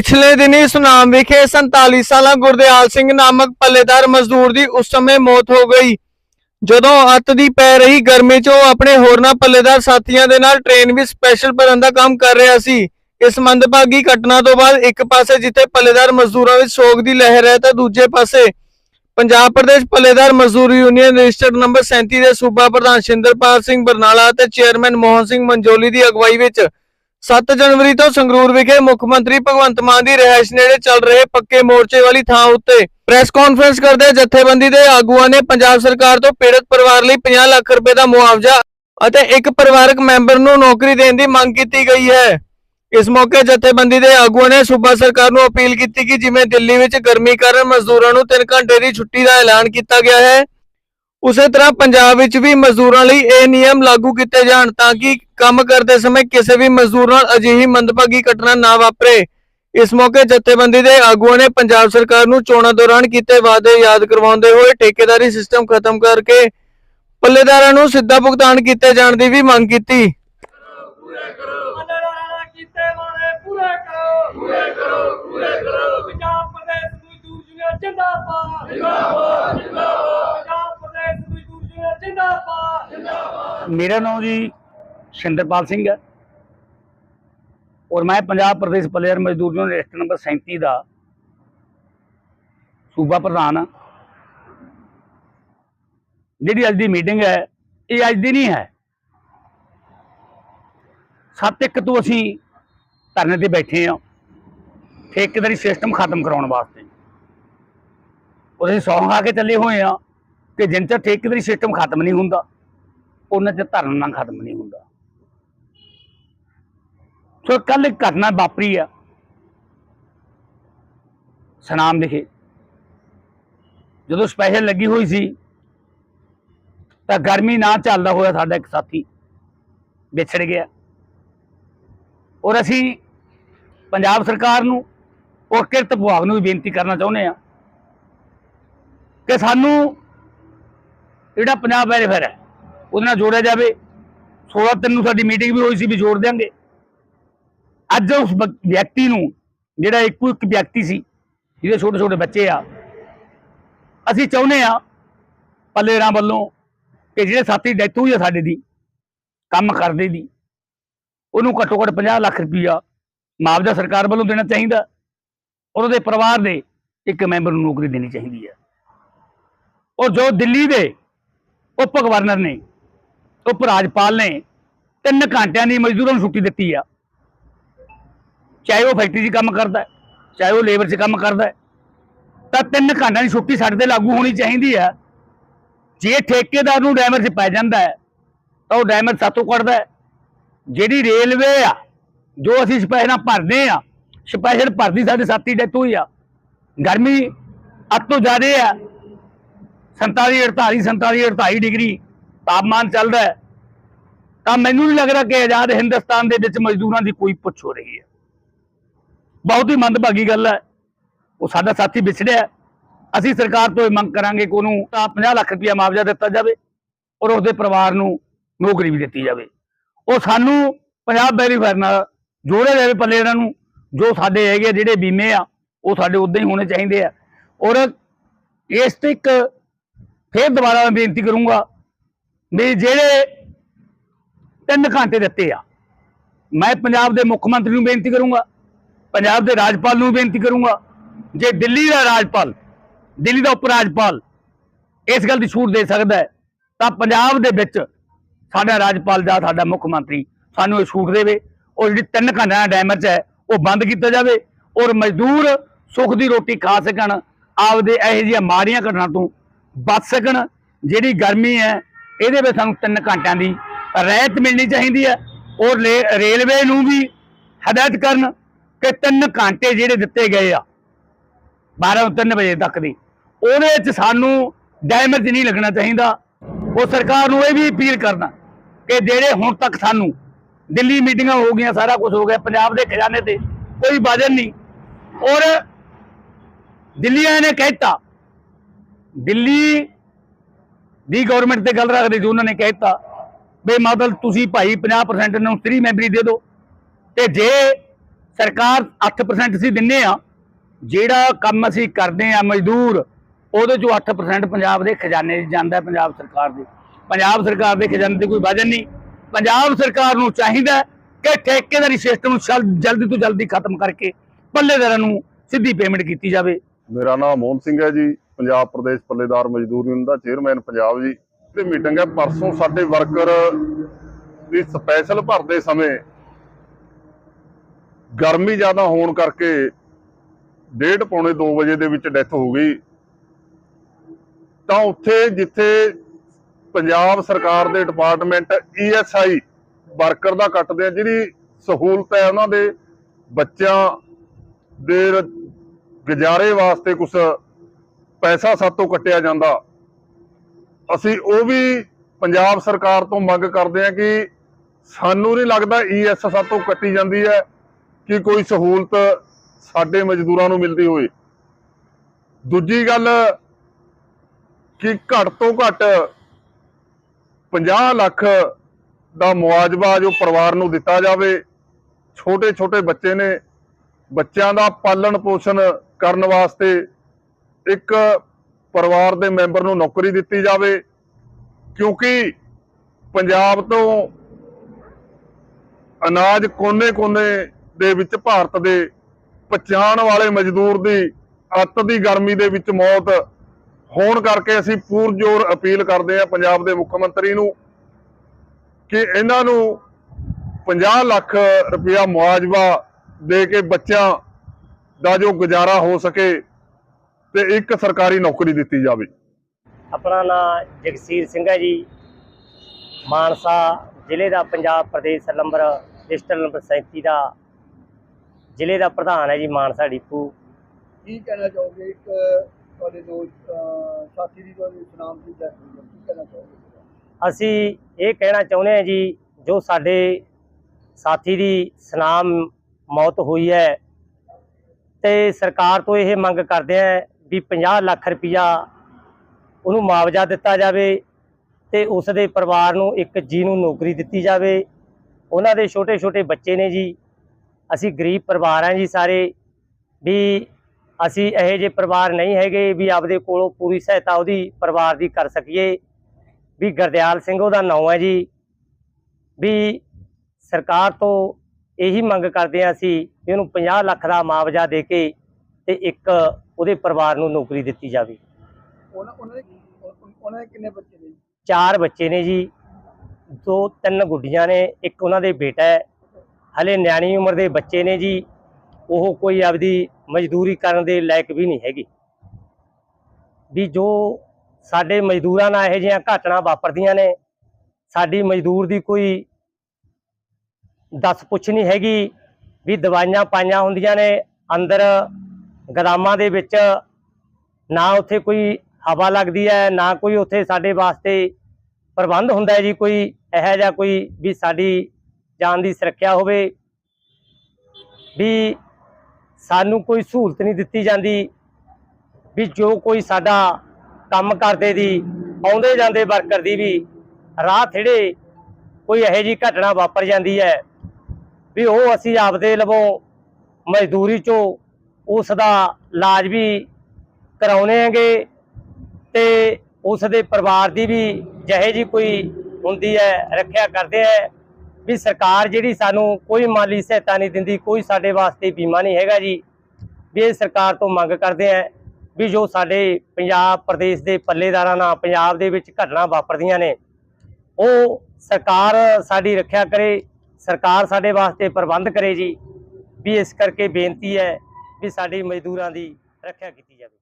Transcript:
ਪਿਛਲੇ ਦਿਨੀ ਸੁਨਾਮ ਵਿਖੇ 47 ਸਾਲਾ ਗੁਰਦਿਆਲ ਸਿੰਘ ਨਾਮਕ ਪੱਲੇਦਾਰ ਮਜ਼ਦੂਰ ਦੀ ਉਸ ਸਮੇਂ ਮੌਤ ਹੋ ਗਈ। ਜਦੋਂ ਅੱਤ ਦੀ ਪੈ ਰਹੀ ਗਰਮੀ 'ਚ ਉਹ ਆਪਣੇ ਹੋਰਨਾਂ ਪੱਲੇਦਾਰ ਸਾਥੀਆਂ ਦੇ ਨਾਲ ਟ੍ਰੇਨ ਵਿੱਚ ਸਪੈਸ਼ਲ ਭਰਨ ਦਾ ਕੰਮ ਕਰ ਰਿਹਾ ਸੀ। ਇਸ ਮੰਦਭਾਗੀ ਘਟਨਾ ਤੋਂ ਬਾਅਦ ਇੱਕ ਪਾਸੇ ਜਿੱਥੇ ਪੱਲੇਦਾਰ ਮਜ਼ਦੂਰਾਂ ਵਿੱਚ ਸੋਗ ਦੀ ਲਹਿਰ ਹੈ ਤਾਂ ਦੂਜੇ ਪਾਸੇ ਪੰਜਾਬ ਪ੍ਰਦੇਸ਼ ਪੱਲੇਦਾਰ ਮਜ਼ਦੂਰ ਯੂਨੀਅਨ ਰਜਿਸਟਰਡ ਨੰਬਰ 37 ਦੇ ਸੂਬਾ ਪ੍ਰਧਾਨ ਸ਼ਿੰਦਰਪਾਲ ਸਿੰਘ ਬਰਨਾਲਾ ਅਤੇ ਚੇਅਰਮੈਨ ਮੋਹਨ ਸਿੰਘ ਮੰਜੋਲੀ ਦੀ ਅਗਵਾਈ ਵਿੱਚ 7 ਜਨਵਰੀ ਤੋਂ ਸੰਗਰੂਰ ਵਿਖੇ ਮੁੱਖ ਮੰਤਰੀ ਭਗਵੰਤ ਮਾਨ ਦੀ ਰਿਹਾਇਸ਼ ਨੇੜੇ ਚੱਲ ਰਹੇ ਪੱਕੇ ਮੋਰਚੇ ਵਾਲੀ ਥਾਂ ਉੱਤੇ ਪ੍ਰੈਸ ਕਾਨਫਰੰਸ ਕਰਦੇ ਜਥੇਬੰਦੀ ਦੇ ਆਗੂਆਂ ਨੇ ਪੰਜਾਬ ਸਰਕਾਰ ਤੋਂ ਪੀੜਤ ਪਰਿਵਾਰ ਲਈ 50 ਲੱਖ ਰੁਪਏ ਦਾ ਮੁਆਵਜ਼ਾ ਅਤੇ ਇੱਕ ਪਰਿਵਾਰਕ ਮੈਂਬਰ ਨੂੰ ਨੌਕਰੀ ਦੇਣ ਦੀ ਮੰਗ ਕੀਤੀ ਗਈ ਹੈ। ਇਸ ਮੌਕੇ ਜਥੇਬੰਦੀ ਦੇ ਆਗੂਆਂ ਨੇ ਸੂਬਾ ਸਰਕਾਰ ਨੂੰ ਅਪੀਲ ਕੀਤੀ ਕਿ ਜਿਵੇਂ ਦਿੱਲੀ ਵਿੱਚ ਗਰਮੀ ਕਾਰਨ ਮਜ਼ਦੂਰਾਂ ਨੂੰ 3 ਘੰਟੇ ਦੀ ਛੁੱਟੀ ਦਾ ਐਲਾਨ ਕੀਤਾ ਗਿਆ ਹੈ ਉਸੇ ਤਰ੍ਹਾਂ ਪੰਜਾਬ ਵਿੱਚ ਵੀ ਮਜ਼ਦੂਰਾਂ ਲਈ ਇਹ ਨਿਯਮ ਲਾਗੂ ਕੀਤੇ ਜਾਣ ਤਾਂ ਕਿ ਕੰਮ ਕਰਦੇ ਸਮੇਂ ਕਿਸੇ ਵੀ ਮਜ਼ਦੂਰ ਨਾਲ ਅਜਿਹੀ ਮੰਦਭਾਗੀ ਘਟਨਾ ਨਾ ਵਾਪਰੇ। ਇਸ ਮੌਕੇ ਜਥੇਬੰਦੀ ਦੇ ਆਗੂਆਂ ਨੇ ਪੰਜਾਬ ਸਰਕਾਰ ਨੂੰ ਚੋਣਾਂ ਦੌਰਾਨ ਕੀਤੇ ਵਾਅਦੇ ਯਾਦ ਕਰਵਾਉਂਦੇ ਹੋਏ ਠੇਕੇਦਾਰੀ ਸਿਸਟਮ ਖਤਮ ਕਰਕੇ ਪੱਲੇਦਾਰਾਂ ਨੂੰ ਸਿੱਧਾ ਭੁਗਤਾਨ ਕੀਤੇ ਜਾਣ ਦੀ ਵੀ ਮੰਗ ਕੀਤੀ। ਪੰਜਾਬ ਪ੍ਰਦੇਸ਼ ਮਜ਼ਦੂਰ ਯੂਨੀਅਨ ਜਿੰਦਾਬਾਦ ਜਿੰਦਾਬਾਦ ਜਿੰਦਾਬਾਦ। ਮੇਰਾ ਨਾਮ ਜੀ ਸ਼ਿੰਦਰਪਾਲ ਸਿੰਘ ਹੈ। ਔਰ ਮੈਂ ਪੰਜਾਬ ਪ੍ਰਦੇਸ਼ ਪਲੇਅਰ ਮਜ਼ਦੂਰ ਯੂਨੀਅਨ ਰਜਿਸਟਰ ਨੰਬਰ 37 ਦਾ ਸੂਬਾ ਪ੍ਰਧਾਨ ਹਾਂ। ਜਿਹੜੀ ਅੱਜ ਦੀ ਮੀਟਿੰਗ ਹੈ, ਇਹ ਅੱਜ ਦੀ ਨਹੀਂ ਹੈ। ਸੱਤ ਇੱਕ ਤੋਂ ਅਸੀਂ ਧਰਨੇ ਤੇ ਬੈਠੇ ਹਾਂ। ਠੇਕੇਦਾਰੀ ਸਿਸਟਮ ਖਤਮ ਕਰਾਉਣ ਵਾਸਤੇ। ਔਰ ਅਸੀਂ ਸੌਂ ਖਾ ਕੇ ਚੱਲੇ ਹੋਏ ਹਾਂ। ਕਿ ਜਿੰਨ ਚਿਰ ਠੇਕੇਦਾਰੀ ਸਿਸਟਮ ਖਤਮ ਨਹੀਂ ਹੁੰਦਾ ਉਹਨਾਂ ਚ ਧਰਨਾ ਖਤਮ ਨਹੀਂ ਹੁੰਦਾ। ਸੋ ਕੱਲ ਇੱਕ ਘਟਨਾ ਵਾਪਰੀ ਆ। ਸਨਾਮ ਵਿਖੇ। ਜਦੋਂ ਸਪੈਸ਼ਲ ਲੱਗੀ ਹੋਈ ਸੀ, ਤਾਂ ਗਰਮੀ ਨਾ ਚੱਲਦਾ ਹੋਇਆ ਸਾਡਾ ਇੱਕ ਸਾਥੀ ਵਿਛੜ ਗਿਆ। ਔਰ ਅਸੀਂ ਪੰਜਾਬ ਸਰਕਾਰ ਨੂੰ ਔਰ ਕਿਰਤ ਵਿਭਾਗ ਨੂੰ ਵੀ ਬੇਨਤੀ ਕਰਨਾ ਚਾਹੁੰਦੇ ਆ ਕਿ ਸਾਨੂੰ ਜਿਹੜਾ ਪੰਜਾਬ ਵੈਲਫੇਅਰ ਹੈ, ਉਹਦੇ ਨਾਲ ਜੋੜਿਆ ਜਾਵੇ। 16 ਤਿੰਨ ਨੂੰ ਸਾਡੀ ਮੀਟਿੰਗ ਵੀ ਹੋਈ ਸੀ ਵੀ ਜੋੜ ਦਿਆਂਗੇ। ਅੱਜ ਉਸ ਵਿਅਕਤੀ ਨੂੰ ਜਿਹੜਾ ਇੱਕੋ ਇੱਕ ਵਿਅਕਤੀ ਸੀ, ਜਿਹਦੇ ਛੋਟੇ ਛੋਟੇ ਬੱਚੇ ਆ, ਅਸੀਂ ਚਾਹੁੰਦੇ ਆ ਪੱਲੇਰਾਂ ਵੱਲੋਂ ਕਿ ਜਿਹੜੇ ਸਾਥੀ ਡੈਥ ਹੋਈ ਆ ਸਾਡੇ ਦੀ, ਕੰਮ ਕਰਦੇ ਦੀ, ਉਹਨੂੰ ਘੱਟੋ ਘੱਟ 50 ਲੱਖ ਰੁਪਈਆ ਮੁਆਵਜ਼ਾ ਸਰਕਾਰ ਵੱਲੋਂ ਦੇਣਾ ਚਾਹੀਦਾ। ਔਰ ਉਹਦੇ ਪਰਿਵਾਰ ਦੇ ਇੱਕ ਮੈਂਬਰ ਨੂੰ ਨੌਕਰੀ ਦੇਣੀ ਚਾਹੀਦੀ ਹੈ। ਔਰ ਜੋ ਦਿੱਲੀ ਦੇ ਉਪ ਗਵਰਨਰ ਨੇ, ਉਪ ਰਾਜਪਾਲ ਨੇ ਤਿੰਨ ਘੰਟਿਆਂ ਦੀ ਮਜ਼ਦੂਰਾਂ ਨੂੰ ਛੁੱਟੀ ਦਿੱਤੀ ਆ। ਚਾਹੇ ਉਹ ਫੈਕਟਰੀ 'ਚ ਕੰਮ ਕਰਦਾ, ਚਾਹੇ ਉਹ ਲੇਬਰ 'ਚ ਕੰਮ ਕਰਦਾ, ਤਾਂ ਤਿੰਨ ਘੰਟਿਆਂ ਦੀ ਛੁੱਟੀ ਸਾਡੇ ਤੇ ਲਾਗੂ ਹੋਣੀ ਚਾਹੀਦੀ ਹੈ ਜੇ ਠੇਕੇਦਾਰ ਨੂੰ ਡੈਮਰ 'ਚ ਪੈ ਜਾਂਦਾ ਹੈ, ਤਾਂ ਉਹ ਡੈਮਰ ਸਾਤੋਂ ਕੱਢਦਾ ਜਿਹੜੀ ਰੇਲਵੇ ਆ, ਜੋ ਅਸੀਂ ਸਪੈਸ਼ਲ ਭਰਦੇ ਆ ਸਪੈਸ਼ਲ ਭਰਦੀ ਸਾਡੇ ਸਾਥੀ ਡੈਥ ਹੋਈ ਆ। ਗਰਮੀ ਅੱਤ ਤੋਂ ਜ਼ਿਆਦੇ ਆ 47 48 47 48 ਡਿਗਰੀ ਤਾਪਮਾਨ ਚੱਲਦਾ ਹੈ। ਤਾਂ ਮੈਨੂੰ ਨਹੀਂ ਲੱਗਦਾ ਕਿ ਆਜ਼ਾਦ ਹਿੰਦੁਸਤਾਨ ਦੇ ਵਿੱਚ ਮਜ਼ਦੂਰਾਂ ਦੀ ਕੋਈ ਪੁੱਛ ਹੋ ਰਹੀ ਹੈ। ਬਹੁਤ ਹੀ ਮੰਦਭਾਗੀ ਗੱਲ ਹੈ। ਉਹ ਸਾਡਾ ਸਾਥੀ ਵਿਛੜਿਆ ਅਸੀਂ ਸਰਕਾਰ ਤੋਂ ਇਹ ਮੰਗ ਕਰਾਂਗੇ ਕਿ ਉਹਨੂੰ ਤਾਂ 50 ਲੱਖ ਰੁਪਇਆ ਮੁਆਵਜ਼ਾ ਦਿੱਤਾ ਜਾਵੇ ਔਰ ਉਸਦੇ ਪਰਿਵਾਰ ਨੂੰ ਨੌਕਰੀ ਵੀ ਦਿੱਤੀ ਜਾਵੇ। ਉਹ ਸਾਨੂੰ ਪੰਜਾਬ ਵੈਲੀਫੇਅਰ ਨਾਲ ਜੋੜਿਆ ਜਾਵੇ ਪੱਲੇ ਇਹਨਾਂ ਨੂੰ, ਜੋ ਸਾਡੇ ਹੈਗੇ ਆ, ਜਿਹੜੇ ਬੀਮੇ ਆ, ਉਹ ਸਾਡੇ ਉਦਾਂ ਹੀ ਹੋਣੇ ਚਾਹੀਦੇ ਆ। ਔਰ ਇਸ ਤੇ ਇੱਕ ਫਿਰ ਦੁਬਾਰਾ ਮੈਂ ਬੇਨਤੀ ਕਰੂੰਗਾ ਵੀ ਜਿਹੜੇ ਤਿੰਨ ਘੰਟੇ ਦਿੱਤੇ ਆ, ਮੈਂ ਪੰਜਾਬ ਦੇ ਮੁੱਖ ਮੰਤਰੀ ਨੂੰ ਬੇਨਤੀ ਕਰੂੰਗਾ, ਪੰਜਾਬ ਦੇ ਰਾਜਪਾਲ ਨੂੰ ਬੇਨਤੀ ਕਰੂੰਗਾ, ਜੇ ਦਿੱਲੀ ਦਾ ਰਾਜਪਾਲ, ਦਿੱਲੀ ਦਾ ਉਪ ਰਾਜਪਾਲ ਇਸ ਗੱਲ ਦੀ ਛੂਟ ਦੇ ਸਕਦਾ ਹੈ, ਤਾਂ ਪੰਜਾਬ ਦੇ ਵਿੱਚ ਸਾਡਾ ਰਾਜਪਾਲ ਜਾਂ ਸਾਡਾ ਮੁੱਖ ਮੰਤਰੀ ਸਾਨੂੰ ਇਹ ਛੂਟ ਦੇਵੇ, ਔਰ ਜਿਹੜੀ ਤਿੰਨ ਘੰਟਿਆਂ ਦਾ ਡੈਮੇਜ ਹੈ, ਉਹ ਬੰਦ ਕੀਤਾ ਜਾਵੇ, ਔਰ ਮਜ਼ਦੂਰ ਸੁੱਖ ਦੀ ਰੋਟੀ ਖਾ ਸਕਣ, ਆਪਦੇ ਇਹੋ ਜਿਹੀਆਂ ਮਾੜੀਆਂ ਘਟਨਾ ਤੋਂ ਬਚ ਸਕਣ, ਜਿਹੜੀ ਗਰਮੀ ਹੈ, ਇਹਦੇ ਵਿੱਚ ਸਾਨੂੰ ਤਿੰਨ ਘੰਟਿਆਂ ਦੀ ਰਹਿਤ ਮਿਲਣੀ ਚਾਹੀਦੀ ਹੈ। ਔਰ ਲੇ- ਰੇਲਵੇ ਨੂੰ ਵੀ ਹਦਾਇਤ ਕਰਨ ਕਿ ਤਿੰਨ ਘੰਟੇ ਜਿਹੜੇ ਦਿੱਤੇ ਗਏ ਆ 12 ਤੋਂ 3 ਵਜੇ ਤੱਕ ਦੀ, ਉਹਦੇ ਵਿੱਚ ਸਾਨੂੰ ਡੈਮੇਜ ਨਹੀਂ ਲੱਗਣਾ ਚਾਹੀਦਾ। ਉਹ ਸਰਕਾਰ ਨੂੰ ਇਹ ਵੀ ਅਪੀਲ ਕਰਨਾ ਕਿ ਜਿਹੜੇ ਹੁਣ ਤੱਕ ਸਾਨੂੰ ਦਿੱਲੀ ਮੀਟਿੰਗਾਂ ਹੋ ਗਈਆਂ, ਸਾਰਾ ਕੁਝ ਹੋ ਗਿਆ, ਪੰਜਾਬ ਦੇ ਖਜ਼ਾਨੇ ਤੇ ਕੋਈ ਵਜਨ ਨਹੀਂ। ਔਰ ਦਿੱਲੀ ਵਾਲਿਆਂ ਨੇ ਕਹਿਤਾ ਦਿੱਲੀ ਦੀ ਗਵਰਨਮੈਂਟ ਤੇ ਗੱਲ ਰੱਖਦੇ ਸੀ, ਉਹਨਾਂ ਨੇ ਕਹਿਤਾ ਵੀ ਮਤਲਬ ਤੁਸੀਂ ਭਾਈ 50% ਨੂੰ 3 ਮੈਂਬਰੀ ਦੇ ਦਿਓ ਤੇ ਜੇ ਸਰਕਾਰ 8% ਅਸੀਂ ਦਿੰਨੇ ਆ, ਜਿਹੜਾ ਕੰਮ ਅਸੀਂ ਕਰਦੇ ਆ ਮਜ਼ਦੂਰ, ਉਹਦੇ ਚੋਂ 8% ਪੰਜਾਬ ਦੇ ਖਜ਼ਾਨੇ 'ਚ ਜਾਂਦਾ ਪੰਜਾਬ ਸਰਕਾਰ ਦੇ। ਪੰਜਾਬ ਸਰਕਾਰ ਦੇ ਖਜ਼ਾਨੇ ਤੇ ਕੋਈ ਵਜਨ ਨਹੀਂ। ਪੰਜਾਬ ਸਰਕਾਰ ਨੂੰ ਚਾਹੀਦਾ ਕਿ ਠੇਕੇਦਾਰੀ ਸਿਸਟਮ ਨੂੰ ਜਲਦੀ ਤੋਂ ਜਲਦੀ ਖਤਮ ਕਰਕੇ ਪੱਲੇਦਾਰਾਂ ਨੂੰ ਸਿੱਧੀ ਪੇਮੈਂਟ ਕੀਤੀ ਜਾਵੇ। ਮੇਰਾ ਨਾਮ ਮੋਹਨ ਸਿੰਘ ਹੈ ਜੀ। ਪੰਜਾਬ ਪ੍ਰਦੇਸ਼ ਪੱਲੇਦਾਰ ਮਜ਼ਦੂਰ ਯੂਨੀਅਨ ਦਾ ਚੇਅਰਮੈਨ ਪੰਜਾਬ ਜੀ। ਤੇ ਮੀਟਿੰਗ ਹੈ, ਪਰਸੋਂ ਸਾਡੇ ਵਰਕਰ ਦੀ ਸਪੈਸ਼ਲ ਭਰਦੇ ਸਮੇਂ ਗਰਮੀ ਜ਼ਿਆਦਾ ਹੋਣ ਕਰਕੇ ਡੇਢ ਪੌਣੇ 2 ਵਜੇ ਦੇ ਵਿੱਚ ਡੈਥ ਹੋ ਗਈ। ਤਾਂ ਉੱਥੇ ਜਿੱਥੇ ਪੰਜਾਬ ਸਰਕਾਰ ਦੇ ਡਿਪਾਰਟਮੈਂਟ ਈਐਸਆਈ ਵਰਕਰ ਦਾ ਕੱਟਦੇ ਆ, ਜਿਹੜੀ ਸਹੂਲਤ ਹੈ ਉਹਨਾਂ ਦੇ ਬੱਚਿਆਂ ਦੇ ਗੁਜ਼ਾਰੇ ਵਾਸਤੇ ਕੁਝ ਪੈਸਾ ਸਾਤੋਂ ਕੱਟਿਆ ਜਾਂਦਾ। ਅਸੀਂ ਉਹ ਵੀ ਪੰਜਾਬ ਸਰਕਾਰ ਤੋਂ ਮੰਗ ਕਰਦੇ ਹਾਂ ਕਿ ਸਾਨੂੰ ਨਹੀਂ ਲੱਗਦਾ ਈਐਸ ਸਾਤੋਂ ਕੱਟੀ ਜਾਂਦੀ ਹੈ ਕਿ ਕੋਈ ਸਹੂਲਤ ਸਾਡੇ ਮਜ਼ਦੂਰਾਂ ਨੂੰ ਮਿਲਦੀ ਹੋਵੇ। ਦੂਜੀ ਗੱਲ ਕਿ ਘੱਟ ਤੋਂ ਘੱਟ 50 ਲੱਖ ਦਾ ਮੁਆਵਜ਼ਾ ਜੋ ਪਰਿਵਾਰ ਨੂੰ ਦਿੱਤਾ ਜਾਵੇ ਛੋਟੇ ਛੋਟੇ ਬੱਚੇ ਨੇ, ਬੱਚਿਆਂ ਦਾ ਪਾਲਣ ਪੋਸ਼ਣ ਕਰਨ ਵਾਸਤੇ ਇੱਕ ਪਰਿਵਾਰ ਦੇ ਮੈਂਬਰ ਨੂੰ ਨੌਕਰੀ ਦਿੱਤੀ ਜਾਵੇ, ਕਿਉਂਕਿ ਪੰਜਾਬ ਤੋਂ ਅਨਾਜ ਕੋਨੇ-ਕੋਨੇ ਦੇ ਵਿੱਚ ਭਾਰਤ ਦੇ ਪਛਾਣ ਵਾਲੇ ਮਜ਼ਦੂਰ ਦੀ ਅੱਤ ਦੀ ਗਰਮੀ ਦੇ ਵਿੱਚ ਮੌਤ ਹੋਣ ਕਰਕੇ ਅਸੀਂ ਪੂਰਜੋਰ ਅਪੀਲ ਕਰਦੇ ਹਾਂ ਪੰਜਾਬ ਦੇ ਮੁੱਖ ਮੰਤਰੀ ਨੂੰ ਕਿ ਇਹਨਾਂ ਨੂੰ 50 ਲੱਖ ਰੁਪਇਆ ਮੁਆਵਜ਼ਾ ਦੇ ਕੇ ਬੱਚਿਆਂ ਦਾ ਜੋ ਗੁਜ਼ਾਰਾ ਹੋ ਸਕੇ ਤੇ ਇੱਕ ਸਰਕਾਰੀ ਨੌਕਰੀ ਦਿੱਤੀ ਜਾਵੇ। ਆਪਣਾ ਨਾਮ ਜਗਸੀਰ ਸਿੰਘ ਹੈ ਜੀ। ਮਾਨਸਾ ਜ਼ਿਲ੍ਹੇ ਦਾ Punjab Pradesh number district number 37 ਦਾ ਜ਼ਿਲ੍ਹੇ ਦਾ ਪ੍ਰਧਾਨ ਹੈ ਜੀ ਮਾਨਸਾ ਡਿਪੂ। ਕੀ ਕਹਿਣਾ ਚਾਹੋਗੇ? ਇੱਕ ਤੁਹਾਡੇ ਦੋ ਅਹ, ਸਾਥੀ ਦੀ ਤੁਹਾਡੀ ਸੁਨਾਮ ਦੀ ਕੀ ਕਹਿਣਾ ਚਾਹੋਗੇ? ਅਸੀਂ ਇਹ ਕਹਿਣਾ ਚਾਹੁੰਦੇ ਹਾਂ ਜੀ ਜੋ ਸਾਡੇ ਸਾਥੀ ਦੀ ਸਨਾਮ ਮੌਤ ਹੋਈ ਹੈ ਤੇ ਸਰਕਾਰ ਤੋਂ ਇਹ ਮੰਗ ਕਰਦੇ ਹਾਂ ਵੀ 50 ਲੱਖ ਰੁਪਇਆ ਉਹਨੂੰ ਮੁਆਵਜ਼ਾ ਦਿੱਤਾ ਜਾਵੇ ਤੇ ਉਸ ਦੇ ਪਰਿਵਾਰ ਨੂੰ ਇੱਕ ਜੀ ਨੂੰ ਨੌਕਰੀ ਦਿੱਤੀ ਜਾਵੇ। ਉਹਨਾਂ ਦੇ ਛੋਟੇ ਛੋਟੇ ਬੱਚੇ ਨੇ ਜੀ। ਅਸੀਂ ਗਰੀਬ ਪਰਿਵਾਰ ਹਾਂ ਜੀ ਸਾਰੇ। ਵੀ ਅਸੀਂ ਇਹੋ ਜਿਹੇ ਪਰਿਵਾਰ ਨਹੀਂ ਹੈਗੇ ਵੀ ਆਪਦੇ ਕੋਲੋਂ ਪੂਰੀ ਸਹਾਇਤਾ ਉਹਦੀ ਪਰਿਵਾਰ ਦੀ ਕਰ ਸਕੀਏ। ਵੀ ਗੁਰਦਿਆਲ ਸਿੰਘ ਉਹਦਾ ਨਾਂ ਹੈ ਜੀ। ਵੀ ਸਰਕਾਰ ਤੋਂ ਇਹੀ ਮੰਗ ਕਰਦੇ ਹਾਂ ਅਸੀਂ ਵੀ ਉਹਨੂੰ 50 ਲੱਖ ਦਾ ਮੁਆਵਜ਼ਾ ਦੇ ਕੇ ਤੇ ਇੱਕ ਉਹਦੇ ਪਰਿਵਾਰ ਨੂੰ ਨੌਕਰੀ ਦਿੱਤੀ ਜਾਵੇ। ਉਹਨਾਂ ਉਹਨਾਂ ਦੇ ਉਹ- ਉਹਨਾਂ ਦੇ ਕਿੰਨੇ ਬੱਚੇ ਨੇ ਜੀ? ਚਾਰ ਬੱਚੇ ਨੇ ਜੀ। ਦੋ ਤਿੰਨ ਗੁੱਡੀਆਂ ਨੇ ਇੱਕ ਉਹਨਾਂ ਦੇ ਬੇਟਾ ਹੈ। ਹਲੇ ਨਿਆਣੀ ਉਮਰ ਦੇ ਬੱਚੇ ਨੇ ਜੀ। ਉਹ ਕੋਈ ਆਪਦੀ ਮਜ਼ਦੂਰੀ ਕਰਨ ਦੇ ਲਾਇਕ ਵੀ ਨਹੀਂ ਹੈਗੀ। ਵੀ ਜੋ ਸਾਡੇ ਮਜ਼ਦੂਰਾਂ ਨਾਲ ਇਹੋ ਜਿਹੀਆਂ ਘਟਨਾ ਵਾਪਰਦੀਆਂ ਨੇ ਸਾਡੀ ਮਜ਼ਦੂਰ ਦੀ ਕੋਈ ਦੱਸ ਪੁੱਛ ਨਹੀਂ ਹੈਗੀ। ਵੀ ਦਵਾਈਆਂ ਪਾਈਆਂ ਹੁੰਦੀਆਂ ਨੇ ਅੰਦਰ ਗਦਾਮਾਂ ਦੇ ਵਿੱਚ ਨਾ ਉੱਥੇ ਕੋਈ ਹਵਾ ਲੱਗਦੀ ਹੈ, ਨਾ ਕੋਈ ਉੱਥੇ ਸਾਡੇ ਵਾਸਤੇ ਪ੍ਰਬੰਧ ਹੁੰਦਾ ਹੈ ਜੀ, ਕੋਈ ਇਹੋ ਜਿਹਾ ਕੋਈ ਵੀ ਸਾਡੀ ਜਾਨ ਦੀ ਸੁਰੱਖਿਆ ਹੋਵੇ, ਵੀ ਸਾਨੂੰ ਕੋਈ ਸਹੂਲਤ ਨਹੀਂ ਦਿੱਤੀ ਜਾਂਦੀ, ਵੀ ਜੋ ਕੋਈ ਸਾਡਾ ਕੰਮ ਕਰਦੇ ਦੀ, ਆਉਂਦੇ ਜਾਂਦੇ ਵਰਕਰ ਦੀ ਵੀ ਰਾਹ ਥੇੜੇ ਕੋਈ ਇਹੋ ਜੀ ਘਟਨਾ ਵਾਪਰ ਜਾਂਦੀ ਹੈ, ਵੀ ਉਹ ਅਸੀਂ ਆਪਦੇ ਲਵੋਂ ਮਜ਼ਦੂਰੀ ਚੋਂ ਉਸ ਦਾ ਇਲਾਜ ਵੀ ਕਰਾਉਣੇ ਹੈਗੇ ਤੇ ਉਸ ਦੇ ਪਰਿਵਾਰ ਦੀ ਵੀ ਜਿਹੇ ਜੀ ਕੋਈ ਹੁੰਦੀ ਹੈ, ਰੱਖਿਆ ਕਰਦੇ ਹੈ ਵੀ ਸਰਕਾਰ ਜਿਹੜੀ ਸਾਨੂੰ ਕੋਈ ਮਾਲੀ ਸਹਾਇਤਾ ਨਹੀਂ ਦਿੰਦੀ, ਕੋਈ ਸਾਡੇ ਵਾਸਤੇ ਬੀਮਾ ਨਹੀਂ ਹੈਗਾ ਜੀ। ਵੀ ਇਹ ਸਰਕਾਰ ਤੋਂ ਮੰਗ ਕਰਦੇ ਆ ਵੀ ਜੋ ਸਾਡੇ ਪੰਜਾਬ ਪ੍ਰਦੇਸ਼ ਦੇ ਪੱਲੇਦਾਰਾਂ ਨਾਲ ਪੰਜਾਬ ਦੇ ਵਿੱਚ ਘਟਨਾ ਵਾਪਰਦੀਆਂ ਨੇ, ਉਹ ਸਰਕਾਰ ਸਾਡੀ ਰੱਖਿਆ ਕਰੇ, ਸਰਕਾਰ ਸਾਡੇ ਵਾਸਤੇ ਪ੍ਰਬੰਧ ਕਰੇ ਜੀ। ਵੀ ਇਸ ਕਰਕੇ ਬੇਨਤੀ ਹੈ ਵੀ ਸਾਡੀ ਮਜ਼ਦੂਰਾਂ ਦੀ ਰੱਖਿਆ ਕੀਤੀ ਜਾਵੇ।